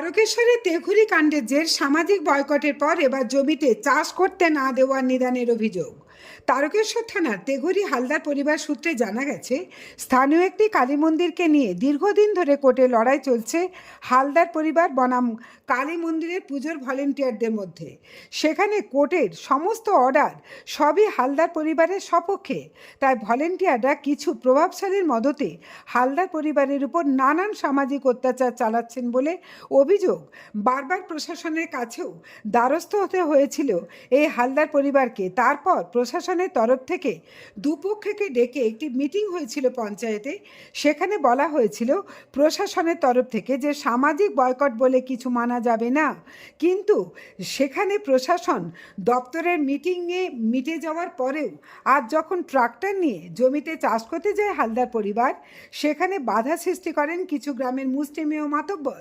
তারকেশ্বরের তেঘুরি কাণ্ডের জের সামাজিক বয়কটের পর এবার জমিতে চাষ করতে না দেওয়ার নিদানের অভিযোগ। তারকেশ্বর থানার তেঘুরি হালদার পরিবার সূত্রে জানা গেছে, স্থানীয় একটি কালী মন্দিরকে নিয়ে দীর্ঘদিন ধরে কোর্টে লড়াই চলছে হালদার পরিবার বনাম কালী মন্দিরের পুজোর ভলেন্টিয়ারদের মধ্যে। সেখানে কোর্টের সমস্ত অর্ডার সবই হালদার পরিবারের সপক্ষে। তাই ভলেন্টিয়াররা কিছু প্রভাবশালীর মদতে হালদার পরিবারের উপর নানান সামাজিক অত্যাচার চালাচ্ছেন বলে অভিযোগ বারবার প্রশাসনের কাছেও দ্বারস্থ হতে হয়েছিল এই হালদার পরিবারকে। তারপর প্রশাসনের তরফ থেকে দুপক্ষকে ডেকে একটি মিটিং হয়েছিল পঞ্চায়েতে। সেখানে বলা হয়েছিল, প্রশাসনের তরফ থেকে যে সামাজিক বয়কট বলে কিছু মানা যাবে না। কিন্তু সেখানে প্রশাসন দপ্তরের মিটিংয়ে মিটে যাওয়ার পরেও আজ যখন ট্রাক্টর নিয়ে জমিতে চাষ করতে যায় হালদার পরিবার, সেখানে বাধা সৃষ্টি করেন কিছু গ্রামের মুসলিমীয় মাতব্বর।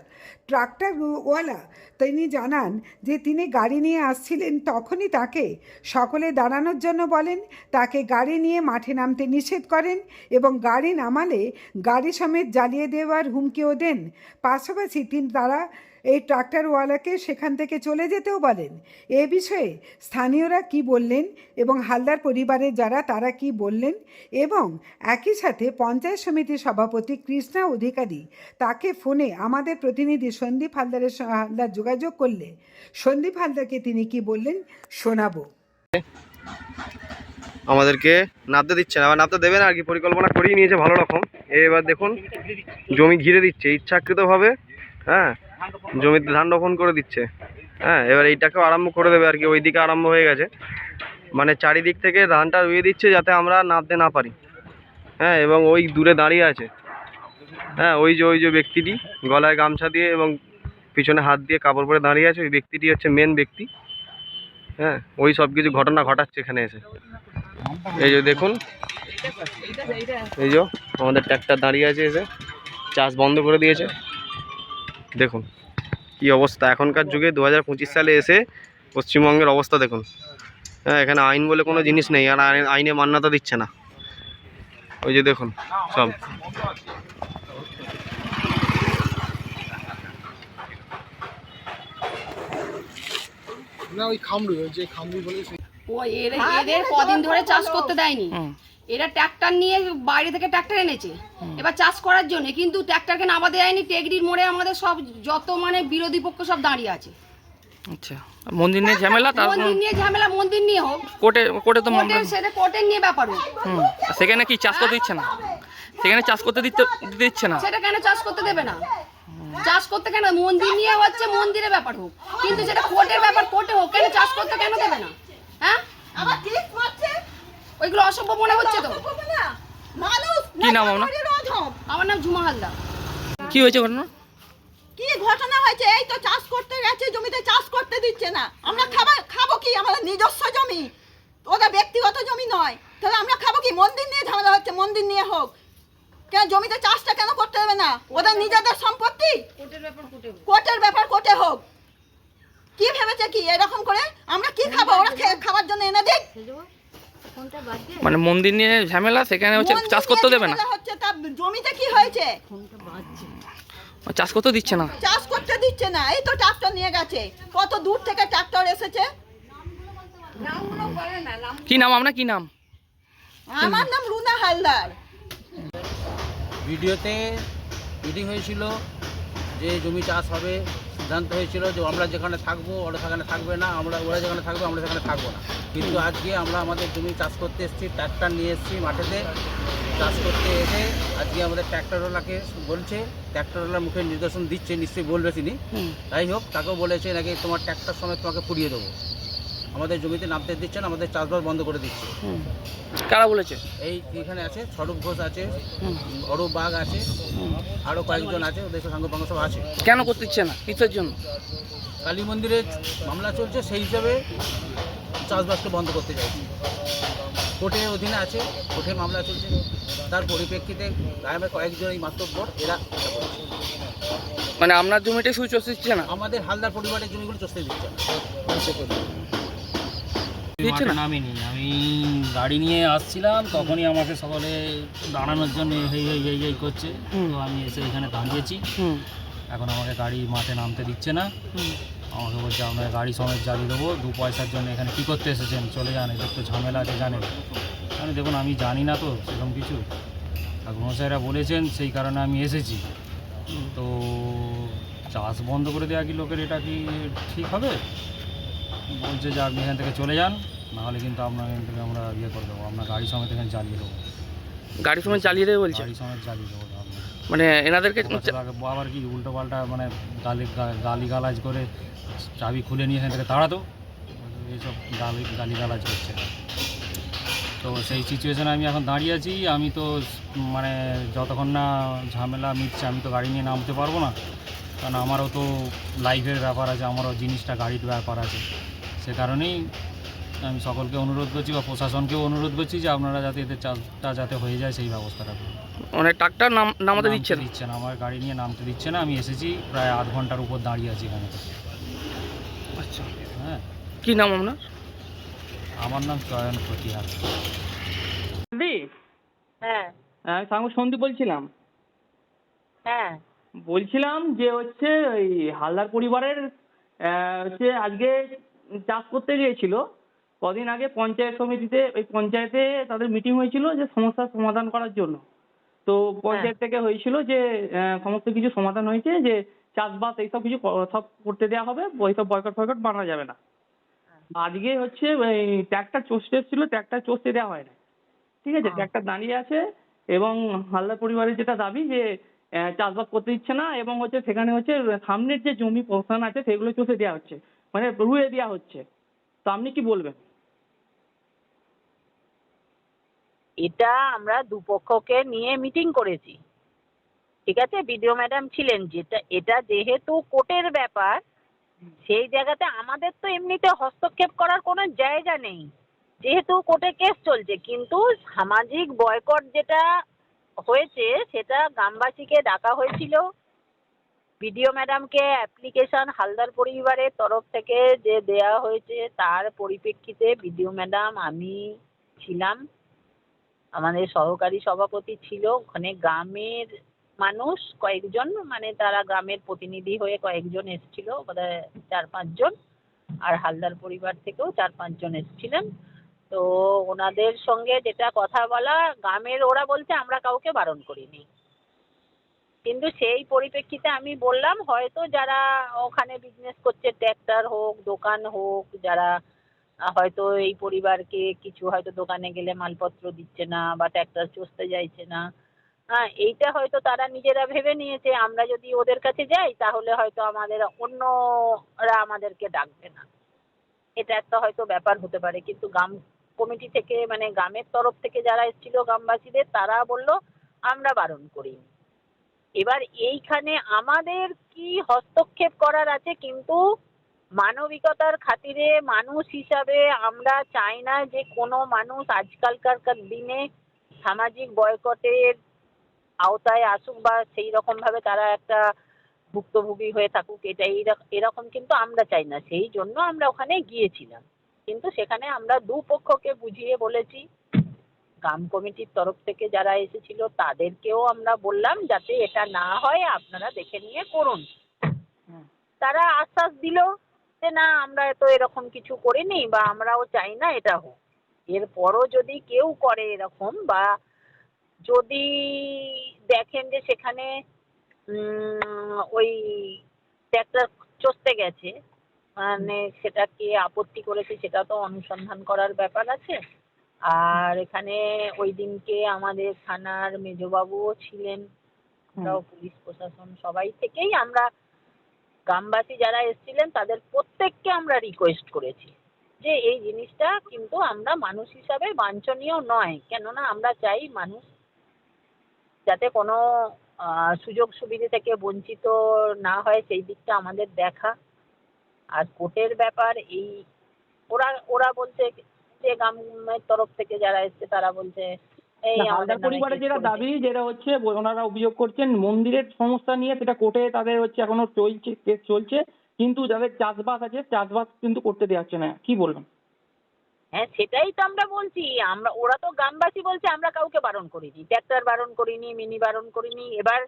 ট্রাক্টর ওয়ালা তিনি জানান যে তিনি গাড়ি নিয়ে আসছিলেন তখনই তাকে সকলে দাঁড়ানোর জন্য বলেন, তাকে গাড়ি নিয়ে মাঠে নামতে নিষেধ করেন এবং গাড়ি নামালে গাড়ি সমেত জ্বালিয়ে দেওয়ার হুমকিও দেন। পাশাপাশি তিনি তারা এই ট্রাক্টরওয়ালাকে সেখান থেকে চলে যেতেও বলেন। এ বিষয়ে স্থানীয়রা কি বললেন এবং হালদার পরিবারের যারা তারা কি বললেন এবং একই সাথে পঞ্চায়েত সমিতির সভাপতি কৃষ্ণা অধিকারী তাকে ফোনে আমাদের প্রতিনিধি সন্দীপ হালদারের হালদার যোগাযোগ করলে সন্দীপ হালদারকে তিনি কি বললেন শোনাবো। আমাদেরকে নাপতে দিচ্ছে না। আবার নাপতে দেবে না আর কি, পরিকল্পনা করিয়ে নিয়েছে ভালো রকম। এবার দেখুন, জমি ঘিরে দিচ্ছে, ইচ্ছাকৃতভাবে হ্যাঁ জমিতে ধান রোপণ করে দিচ্ছে। হ্যাঁ এবার এইটাকেও আরম্ভ করে দেবে আর কি, ওই দিকে আরম্ভ হয়ে গেছে। মানে চারিদিক থেকে ধানটা রুয়ে দিচ্ছে যাতে আমরা নাপতে না পারি। হ্যাঁ এবং ওই দূরে দাঁড়িয়ে আছে। হ্যাঁ ওই যে ওই যে ব্যক্তিটি গলায় গামছা দিয়ে এবং পিছনে হাত দিয়ে কাপড় পরে দাঁড়িয়ে আছে, ওই ব্যক্তিটি হচ্ছে মেন ব্যক্তি। হ্যাঁ ওই সব কিছু ঘটনা ঘটাচ্ছে এখানে এসে। এই যে দেখুন। এই যে আমাদের ট্র্যাক্টর দাঁড়িয়ে আছে এসে। চাষ বন্ধ করে দিয়েছে। দেখুন কি অবস্থা। এখনকার যুগে দু হাজার পঁচিশ সালে এসে পশ্চিমবঙ্গের অবস্থা দেখুন। হ্যাঁ এখানে আইন বলে কোনো জিনিস নেই আর আইন- মান্যতা দিচ্ছে না। ওই যে দেখুন সব। না, ওই খামরু যে খামরু বলে ও এর এদের কদিন ধরে চাষ করতে দেয়নি। এরা ট্র্যাক্টর নিয়ে বাইরে থেকে ট্র্যাক্টর এনেছে। এবার চাষ করার জন্য কিন্তু ট্র্যাক্টরকে নামাতে দেয়নি। টেগরির মোড়ে আমাদের সব যত মানে বিরোধী পক্ষ সব দাঁড়িয়ে আছে। আচ্ছা। মন্দির নিয়ে ঝামেলা তার মন্দির নিয়ে ঝামেলা মন্দির নিয়ে হোক। কোর্টে কোর্টে তো মামলা সেটা কোর্টের নিয়ে ব্যাপার হোক সেখানে কি চাষ করতে দিচ্ছে না? সেখানে চাষ করতে দিতে দিতে দিচ্ছে না? সেটা কেন চাষ করতে দেবে না? চাষ করতে কেন? মন্দির নিয়ে হচ্ছে মন্দিরের ব্যাপার হোক। কিন্তু সেটা কোর্টের ব্যাপার কোর্টে হোক কেন চাষ করতে কেন দেবে না? হ্যাঁ? ওইগুলো অসভ্য মনে হচ্ছে তো। কি নাম আপনার? আমার নাম ঝুমা হালদার। কি হয়েছে ঘটনা? কি ঘটনা হয়েছে? এই তো চাষ করতে গেছে জমিতে চাষ করতে দিচ্ছে না। আমরা খাবার খাব কি? আমাদের নিজস্ব জমি। ওদের ব্যক্তিগত জমি নয়। তাহলে আমরা খাব কি? মন্দির নিয়ে ঝামেলা হচ্ছে মন্দির নিয়ে হোক। কেন জমিতে চাষটা কেন করতে হবে না? ওদের নিজেদের সম্পত্তি? কোর্টের ব্যাপার কোর্টে হোক কোর্টের ব্যাপার কোর্টে হোক কি ভেবেছে কি? এরকম করে আমরা কি খাব? ওরা খেয়ে- খাবার জন্য এনে দিক। মানে মন্দির নিয়ে ঝামেলা সেখানে হচ্ছে চাষ করতে দেবে না? হচ্ছে তা জমিতে কি হয়েছে? চাষ করতে দিচ্ছে না? চাষ করতে দিচ্ছে না। এই তো ট্রাক্টর নিয়ে গেছে। কত দূর থেকে ট্রাক্টর এসেছে? কি নাম আপনার? কি নাম? আমার নাম রুনা হালদার। ভিডিওতে মিটিং হয়েছিল যে জমি চাষ হবে। সিদ্ধান্ত হয়েছিল যে আমরা যেখানে থাকব ওরা সেখানে থাকবে না আমরা ওরা যেখানে থাকবে আমরা সেখানে থাকব না। কিন্তু আজকে আমরা আমাদের জমি চাষ করতে এসেছি ট্র্যাক্টর নিয়ে এসেছি মাঠেতে। চাষ করতে এসে আজকে আমাদের ট্র্যাক্টরওয়ালাকে বলছে ট্র্যাক্টরওয়ালার মুখে নির্দেশন দিচ্ছে নিশ্চয়ই বলবে তিনি। তাই হোক তাকেও বলেছে নাকি তোমার ট্র্যাক্টর সময় তোমাকে পুড়িয়ে দেবো। আমাদের জমিতে নামতে দিচ্ছে না আমাদের চাষবাস বন্ধ করে দিচ্ছে। কারা বলেছে? এই এখানে আছে স্বরূপ ঘোষ আছে অরূপ বাঘ আছে আরও কয়েকজন আছে ওদের সাঙ্গ পাঙ্গ সব আছে। কেন করতে দিচ্ছে না? কিসের জন্য? কালী মন্দিরে মামলা চলছে সেই হিসাবে চাষবাসকে বন্ধ করতে চাইছি। কোর্টের অধীনে আছে কোর্টে মামলা চলছে। তার পরিপ্রেক্ষিতে গ্রামের কয়েকজন এই মাত্র মাতব্বর এরা মানে আপনার জমিটাই শুধু চষে দিচ্ছে না? আমাদের হালদার পরিবারের জমিগুলো চষতে দিচ্ছে না। দিচ্ছে না মাঠে নামিনি। আমি গাড়ি নিয়ে আসছিলাম তখনই আমাকে সকলে দাঁড়ানোর জন্য এই এই এই এই করছে। তো আমি এসে এখানে দাঁড়িয়েছি। এখন আমাকে গাড়ি মাঠে নামতে দিচ্ছে না। আমাকে বলছে আপনাকে গাড়ি সমেত জ্বালিয়ে দেবো। দু পয়সার জন্য এখানে কী করতে এসেছেন? চলে যান এদের তো ঝামেলা আছে জানেন। আমি দেখুন আমি জানি না তো সেরকম কিছু। ঠাকুরমশাইরা বলেছেন সেই কারণে আমি এসেছি। তো চাষ বন্ধ করে দেওয়া কি লোকের এটা কি ঠিক হবে? বলছে যে আপনি এখান থেকে চলে যান নাহলে কিন্তু আপনার এখান থেকে আমরা ইয়ে করে দেবো আপনার গাড়ি সমেত এখানে জ্বালিয়ে দেবো। গাড়ি সময় চালিয়ে দেবে বলছে? গাড়ি সমেত জ্বালিয়ে দেবো মানে এনাদেরকে আবার কি উল্টো পাল্টা মানে গালি গালি গালাজ করে চাবি খুলে নিয়ে এখান থেকে তাড়াতো এইসব গালি গালি গালাজ করছে। তো সেই সিচুয়েশনে আমি এখন দাঁড়িয়ে আছি আমি তো মানে যতক্ষণ না ঝামেলা মিটছে আমি তো গাড়ি নিয়ে নামতে পারব না। কারণ আমারও তো লাইফের ব্যাপার আছে আমারও জিনিসটা গাড়ির ব্যাপার আছে। সে কারণেই আমি সকলকে অনুরোধ করছি বা প্রশাসনকেও অনুরোধ করছি যে আপনারা যাতে এদের চাষটা যাতে হয়ে যায় সেই ব্যবস্থাটা করুন। মানে ট্রাক্টর নাম নামাতে দিচ্ছে না দিচ্ছে না আমার গাড়ি নিয়ে নামতে দিচ্ছে না আমি এসেছি প্রায় আধ ঘণ্টার উপর দাঁড়িয়ে আছি এখানে। আচ্ছা। হ্যাঁ। কী নাম আপনার? আমার নাম চয়ন প্রতিহার। দি? হ্যাঁ। আমি সাঙ্গ সন্দীপ বলছিলাম। হ্যাঁ। বলছিলাম যে হচ্ছে ওই হালদার পরিবারের হচ্ছে আজকে চাষ করতে গিয়েছিল কদিন আগে পঞ্চায়েত সমিতিতে ওই পঞ্চায়েতে তাদের মিটিং হয়েছিল যে সমস্যার সমাধান করার জন্য। তো পঞ্চায়েত থেকে হয়েছিল যে সমস্ত কিছু সমাধান হয়েছে যে চাষবাস এইসব কিছু সব করতে দেওয়া হবে ওইসব বয়কট ফয়কট বানানো যাবে না। আজকে হচ্ছে ওই ট্র্যাক্টর চষতে এসেছিল ট্র্যাক্টর চষতে দেওয়া হয় না। ঠিক আছে? ট্র্যাক্টর দাঁড়িয়ে আছে এবং হালদার পরিবারের যেটা দাবি যে চাষবাস করতে দিচ্ছে না এবং হচ্ছে সেখানে হচ্ছে সামনের যে জমি পোষণ আছে সেগুলো চষে দেওয়া হচ্ছে। মানে রুয়ে দেওয়া হচ্ছে। তো আপনি কি বলবেন? এটা আমরা দুপক্ষকে নিয়ে মিটিং করেছি। ঠিক আছে? বিডিও ম্যাডাম ছিলেন যেটা, এটা যেহেতু কোর্টের ব্যাপার, সেই জায়গাতে আমাদের তো এমনিতে হস্তক্ষেপ করার কোনো জায়গা নেই। যেহেতু কোর্টে কেস চলছে, কিন্তু সামাজিক বয়কট যেটা হয়েছে, সেটা গ্রামবাসীকে ডাকা হয়েছিল। বিডিও ম্যাডামকে অ্যাপ্লিকেশন হালদার পরিবারের তরফ থেকে যে দেয়া হয়েছে, তার পরিপ্রেক্ষিতে বিডিও ম্যাডাম আমি ছিলাম। আমাদের সহকারী সভাপতি ছিল। ওখানে গ্রামের মানুষ কয়েকজন মানে তারা গ্রামের প্রতিনিধি হয়ে কয়েকজন এসেছিল, বোধহয় চার পাঁচজন। আর হালদার পরিবার থেকেও চার পাঁচজন এসেছিলেন। তো ওনাদের সঙ্গে যেটা কথা বলা, গ্রামের ওরা বলছে, আমরা কাউকে বারণ করিনি। কিন্তু সেই পরিপ্রেক্ষিতে আমি বললাম, হয়তো যারা ওখানে বিজনেস করছে ট্র্যাক্টর হোক, দোকান হোক, যারা হয়তো এই পরিবারকে কিছু হয়তো দোকানে গেলে মালপত্র দিচ্ছে না বা ট্র্যাক্টর চষতে চাইছে না। হ্যাঁ এইটা হয়তো তারা নিজেরা ভেবে নিয়েছে, আমরা যদি ওদের কাছে যাই, তাহলে হয়তো আমাদের অন্যরা আমাদেরকে ডাকবে না। এটা একটা হয়তো ব্যাপার হতে পারে, কিন্তু গ্রাম কমিটি থেকে মানে গ্রামের তরফ থেকে যারা এসেছিল গ্রামবাসীদের, তারা বলল, আমরা বারণ করিনি। এবার এইখানে আমাদের কি হস্তক্ষেপ করার আছে? কিন্তু মানবিকতার খাতিরে মানুষ হিসাবে আমরা চাই না যে কোনো মানুষ আজকালকার দিনে সামাজিক বয়কটের আওতায় আসুক বা সেই রকম ভাবে তারা একটা ভুক্তভোগী হয়ে থাকুক, এটা এরকম কিন্তু আমরা চাই না। সেই জন্য আমরা ওখানে গিয়েছিলাম। কিন্তু সেখানে আমরা দুপক্ষকে বুঝিয়ে বলেছি গ্রাম কমিটির তরফ থেকে যারা এসেছিল তাদেরকেও আমরা বললাম যাতে এটা না হয় আপনারা দেখে নিয়ে করুন। তারা আশ্বাস দিল যে না আমরা তো এরকম কিছু করিনি বা আমরাও চাই না এটা হোক। এরপরও যদি কেউ করে এরকম বা যদি দেখেন যে সেখানে ওই ট্র্যাক্টর চষতে গেছে মানে সেটা কে আপত্তি করেছে সেটা তো অনুসন্ধান করার ব্যাপার আছে। আর এখানে ওই দিনকে আমাদের থানার মেজবাবুও ছিলেন। আমরাও পুলিশ প্রশাসন সবাই থেকেই আমরা গ্রামবাসী যারা এসেছিলেন তাদের প্রত্যেককে আমরা রিকোয়েস্ট করেছি যে এই জিনিসটা কিন্তু আমরা মানুষ হিসাবে বাঞ্ছনীয় নয়। কেননা আমরা চাই মানুষ যাতে কোনো আহ, সুযোগ সুবিধে থেকে বঞ্চিত না হয় সেই দিকটা আমাদের দেখা। আর কোর্টের ব্যাপার এই ওরা ওরা বলছে যে গ্রামের তরফ থেকে যারা এসছে তারা বলছে এই আমাদের হালদার নামে যেটা দাবি যেটা হচ্ছে ওনারা অভিযোগ করছেন মন্দিরের সমস্যা নিয়ে সেটা কোর্টে তাদের হচ্ছে এখনও চলছে কেস চলছে কিন্তু যাদের চাষবাস আছে চাষবাস কিন্তু করতে দেওয়া হচ্ছে না। কি বলবেন? হ্যাঁ সেটাই তো আমরা বলছি। আমরা ওরা তো গ্রামবাসী বলছে আমরা কাউকে বারণ করিনি। ট্র্যাক্টর বারণ করিনি মিনি বারণ করিনি। এবার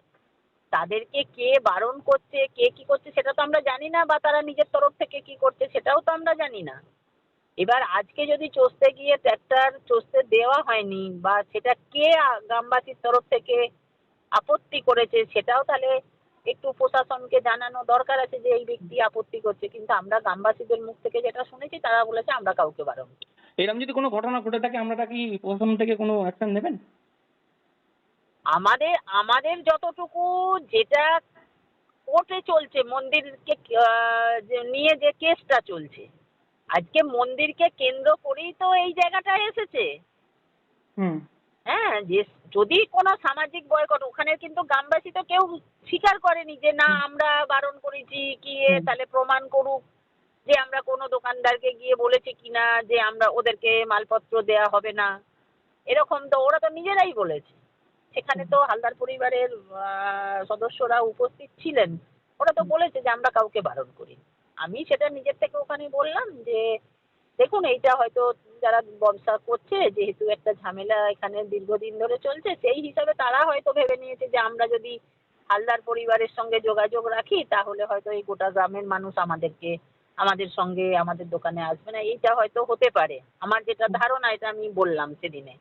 তাদেরকে কে বারণ করছে কে কি করছে সেটা তো আমরা জানি না বা তারা নিজের তরফ থেকে কি করছে সেটাও তো আমরা জানি না। এবার আজকে যদি চষতে গিয়ে ট্র্যাক্টর চষতে দেওয়া হয়নি বা সেটা কে গ্রামবাসীর তরফ থেকে আপত্তি করেছে সেটাও তাহলে একটু প্রশাসনকে জানানো দরকার আছে যে এই ব্যক্তি আপত্তি করছে। কিন্তু আমরা গ্রামবাসীদের মুখ থেকে যেটা শুনেছি তারা বলেছে আমরা কাউকে বারণ এরকম যদি কোনো ঘটনা ঘটে থাকে আমরা কি প্রশাসন থেকে কোনো অ্যাকশন নেবেন? আমাদের আমাদের যতটুকু যেটা কোর্টে চলছে মন্দিরকে যে নিয়ে যে কেসটা চলছে আজকে মন্দিরকে কেন্দ্র করেই তো এই জায়গাটা এসেছে। হুম। হ্যাঁ যে যদি কোনো সামাজিক বয়কট ওখানে কিন্তু গ্রামবাসী তো কেউ স্বীকার করেনি যে না আমরা বারণ করেছি কি তাহলে প্রমাণ করুক যে আমরা কোনো দোকানদারকে গিয়ে বলেছি কিনা যে আমরা ওদেরকে মালপত্র দেয়া হবে না। এরকম তো ওরা তো নিজেরাই বলেছে। সেখানে তো হালদার পরিবারের সদস্যরা উপস্থিত ছিলেন। ওরা তো বলেছে যে আমরা কাউকে বারণ করি আমি সেটা নিজের থেকে ওখানে বললাম যে, দেখুন, এইটা হয়তো যারা ব্যবসা করছে, যেহেতু একটা ঝামেলা এখানে দীর্ঘদিন ধরে চলছে, সেই হিসাবে তারা হয়তো ভেবে নিয়েছে যে, আমরা যদি হালদার পরিবারের সঙ্গে যোগাযোগ রাখি, তাহলে হয়তো এই গোটা গ্রামের মানুষ আমাদেরকে, আমাদের সঙ্গে আমাদের দোকানে আসবে না। এইটা হয়তো হতে পারে। আমার যেটা ধারণা, এটা আমি বললাম সেদিনে।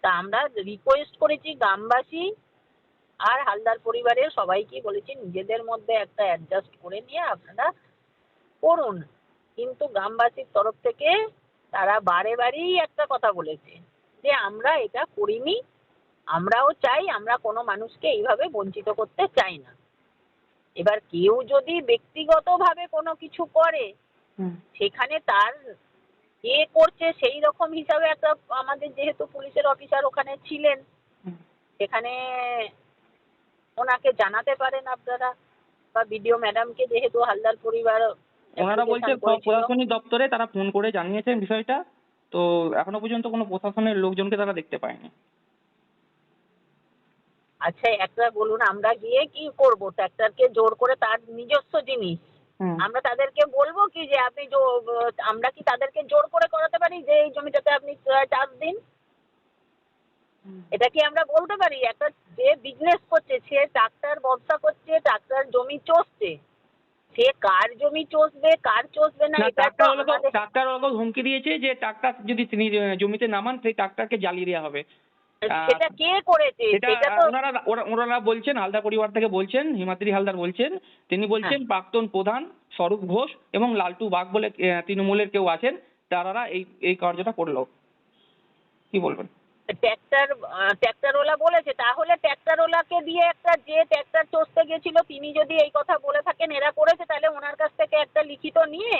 তা আমরা রিকোয়েস্ট করেছি গ্রামবাসী আর হালদার পরিবারের সবাইকে বলেছি, নিজেদের মধ্যে একটা অ্যাডজাস্ট করে নিয়ে আপনারা করুন। কিন্তু গ্রামবাসীর তরফ থেকে তারা বারে বারেই একটা কথা বলেছে যে আমরা এটা করিনি। আমরাও চাই আমরা কোনো মানুষকে এইভাবে বঞ্চিত করতে চাই না। এবার কেউ যদি ব্যক্তিগতভাবে কোনো কিছু করে সেখানে তার এ করছে সেই রকম হিসাবে একটা আমাদের যেহেতু পুলিশের অফিসার ওখানে ছিলেন সেখানে ওনাকে জানাতে পারেন আপনারা। বা বিডিও ম্যাডামকে যেহেতু হালদার পরিবার ওনারা বলছে প্রশাসনিক দপ্তরে তারা ফোন করে জানিয়েছেন বিষয়টা। তো এখনও পর্যন্ত কোনো প্রশাসনের লোকজনকে তারা দেখতে পায়নি। আচ্ছা একটা বলুন আমরা গিয়ে কি করব? ট্র্যাক্টরকে জোর করে তার নিজস্ব জিনিস। আমরা তাদেরকে বলব কি যে আপনি আমরা কি তাদেরকে জোর করে করাতে পারি যে এই জমিটাতে আপনি চাষ দিন? এটা কি আমরা বলতে পারি? একটা যে বিজনেস করছে সে ট্রাক্টর ব্যবসা করছে ট্রাক্টর জমি চষছে। সে কার জমি চষবে কার চষবে না এটা তো ট্রাক্টর ওগুলো হুমকি দিয়েছে যে ট্রাক্টর যদি তিনি জমিতে নামান সেই ট্রাক্টরকে জ্বালিয়ে দেওয়া হবে। সেটা কে করেছে? সেটা তো ওনারা ওনারা বলছেন হালদার পরিবার থেকে বলছেন হিমাদ্রি হালদার বলছেন তিনি বলছেন হ্যাঁ। প্রাক্তন প্রধান স্বরূপ ঘোষ এবং লালটু বাগ বলে তৃণমূলের কেউ আছেন তারা এই এই কার্যটা করল। কি বলবেন? ট্র্যাক্টর ট্র্যাক্টরওয়ালা বলেছে তাহলে ট্র্যাক্টরওয়ালাকে দিয়ে একটা যে ট্র্যাক্টর চষতে গেছিল তিনি যদি এই কথা বলে থাকেন এরা করেছে তাহলে ওনার কাছ থেকে একটা লিখিত নিয়ে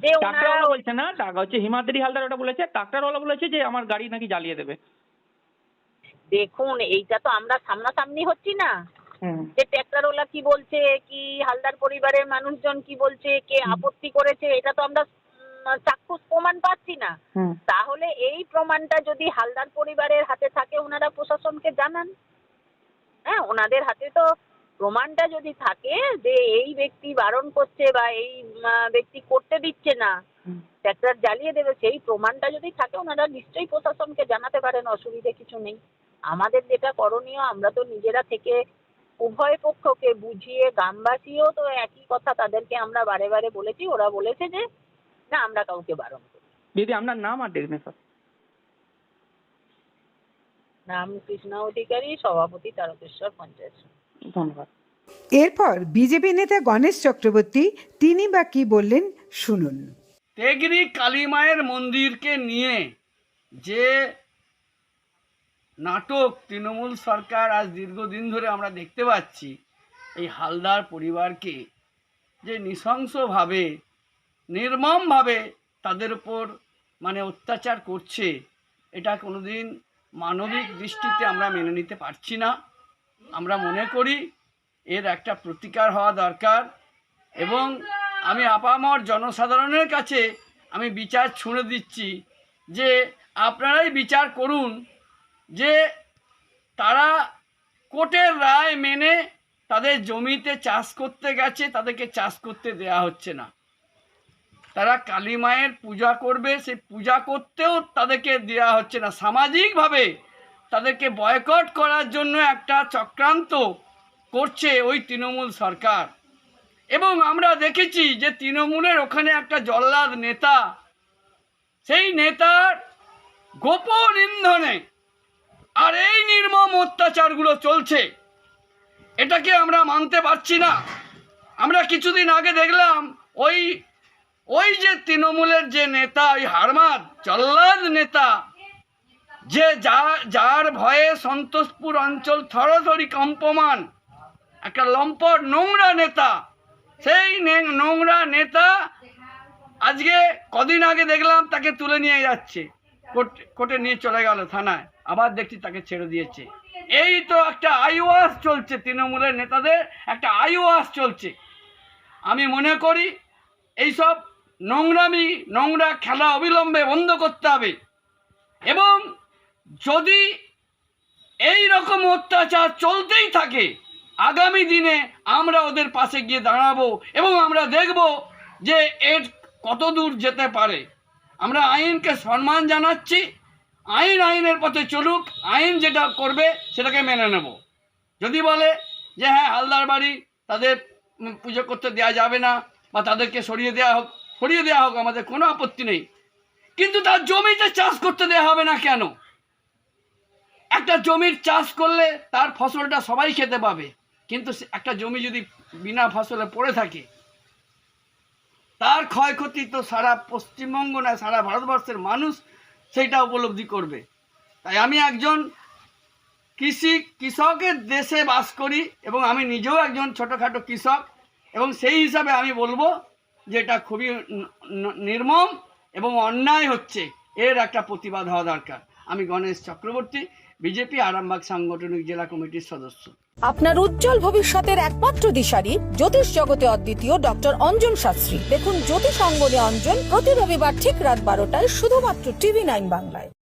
যে ওনারা বলছে না টাকা হচ্ছে হিমাদ্রি হালদার ওটা বলেছে ট্রাক্টরওয়ালা বলেছে যে আমার গাড়ি নাকি জ্বালিয়ে দেবে। দেখুন এইটা তো আমরা সামনাসামনি হচ্ছি না। যে ট্র্যাক্টরওয়ালা কি বলছে কি হালদার পরিবারের মানুষজন কি বলছে কে আপত্তি করেছে এটা তো আমরা চাক্ষুষ প্রমাণ পাচ্ছি না। তাহলে এই প্রমাণটা যদি হালদার পরিবারের হাতে থাকে ওনারা প্রশাসনকে জানান। হ্যাঁ ওনাদের হাতে তো প্রমাণটা যদি থাকে যে এই ব্যক্তি বারণ করছে বা এই ব্যক্তি করতে দিচ্ছে না। ট্র্যাক্টর জ্বালিয়ে দেবে সেই প্রমাণটা যদি থাকে ওনারা নিশ্চয়ই প্রশাসনকে জানাতে পারেন অসুবিধে কিছু নেই। আমাদের যেটা করণীয় আমরা তো নিজেরা থেকে উভয় পক্ষকে বুঝিয়ে গ্রামবাসীও তো একই কথা তাদেরকে আমরা বারে বারে বলেছি। ওরা বলেছে যে না আমরা কাউকে বারণ করি। দিদি আপনার নাম আর ডেগনেশন নাম কৃষ্ণা অধিকারী সভাপতি তারকেশ্বর পঞ্চায়েত ধন্যবাদ। এরপর বিজেপি নেতা গণেশ চক্রবর্তী তিনি বা কি বললেন শুনুন। তেগরি কালীমায়ের মন্দিরকে নিয়ে যে নাটক তৃণমূল সরকার আজ দীর্ঘদিন ধরে আমরা দেখতে পাচ্ছি এই হালদার পরিবারকে যে নৃশংসভাবে নির্মমভাবে তাদের উপর মানে অত্যাচার করছে, এটা কোনোদিন মানবিক দৃষ্টিতে আমরা মেনে নিতে পারছি না। আমরা মনে করি এর একটা প্রতিকার হওয়া দরকার এবং আমি আপামর জনসাধারণের কাছে আমি বিচার ছুঁড়ে দিচ্ছি যে আপনারাই বিচার করুন যে তারা কোর্টের রায় মেনে তাদের জমিতে চাষ করতে গেছে, তাদেরকে চাষ করতে দেয়া হচ্ছে না। তারা কালী মায়ের পূজা করবে সেই পূজা করতেও তাদেরকে দেওয়া হচ্ছে না। সামাজিকভাবে তাদেরকে বয়কট করার জন্য একটা চক্রান্ত করছে ওই তৃণমূল সরকার। এবং আমরা দেখেছি যে তৃণমূলের ওখানে একটা জল্লাদ নেতা, সেই নেতার গোপন ইন্ধনে আর এই নির্মম অত্যাচারগুলো চলছে। এটাকে আমরা মানতে পারছি না। আমরা কিছুদিন আগে দেখলাম ওই ওই যে তৃণমূলের যে নেতা, ওই হারমাদ, জল্লাদ নেতা, যে যা, যার ভয়ে সন্তোষপুর অঞ্চল থরথরি কম্পমান, একটা লম্পট নোংরা নেতা, সেই নোংরা নেতা আজকে কদিন আগে দেখলাম তাকে তুলে নিয়ে যাচ্ছে কোর্টে নিয়ে চলে গেল থানায়, আবার দেখছি তাকে ছেড়ে দিয়েছে। এই তো একটা আইওয়াস চলছে তৃণমূলের নেতাদের, একটা আইওয়াস চলছে। আমি মনে করি, এইসব নোংরামি, নোংরা খেলা অবিলম্বে বন্ধ করতে হবে। এবং যদি এই রকম অত্যাচার চলতেই থাকে, আগামী দিনে আমরা ওদের পাশে গিয়ে দাঁড়াবো এবং আমরা দেখব যে এর কত দূর যেতে পারে। আমরা আইনকে সম্মান জানাচ্ছি। আইন আইনের পথে চলুক, আইন যেটা করবে সেটাকে মেনে নেব। যদি বলে যে হ্যাঁ হালদার বাড়ি তাদের পুজো করতে দেওয়া যাবে না বা তাদেরকে সরিয়ে দেওয়া হোক সরিয়ে দেওয়া হোক, আমাদের কোনো আপত্তি নেই। কিন্তু তার জমিতে চাষ করতে দেওয়া হবে না কেন? একটা জমির চাষ করলে তার ফসলটা সবাই খেতে পাবে। কিন্তু একটা জমি যদি বিনা ফসলে পড়ে থাকে, তার ক্ষয়ক্ষতি তো সারা পশ্চিমবঙ্গ না সারা ভারতবর্ষের মানুষ সেইটা উপলব্ধি করবে। তাই আমি একজন কৃষি, কৃষকের দেশে বাস করি এবং আমি নিজেও একজন ছোটোখাটো কৃষক এবং সেই হিসাবে আমি বলব যে এটা খুবই নির্মম এবং অন্যায় হচ্ছে, এর একটা প্রতিবাদ হওয়া দরকার। আমি গণেশ চক্রবর্তী, বিজেপি আরামবাগ সাংগঠনিক জেলা কমিটির সদস্য। আপনার উজ্জ্বল ভবিষ্যতের একমাত্র দিশারি জ্যোতিষ জগতে অদ্বিতীয় ডক্টর অঞ্জন শাস্ত্রী। দেখুন জ্যোতিষ অঙ্গনে অঞ্জন প্রতি রবিবার ঠিক রাত বারোটায় শুধুমাত্র টিভি নাইন বাংলায়।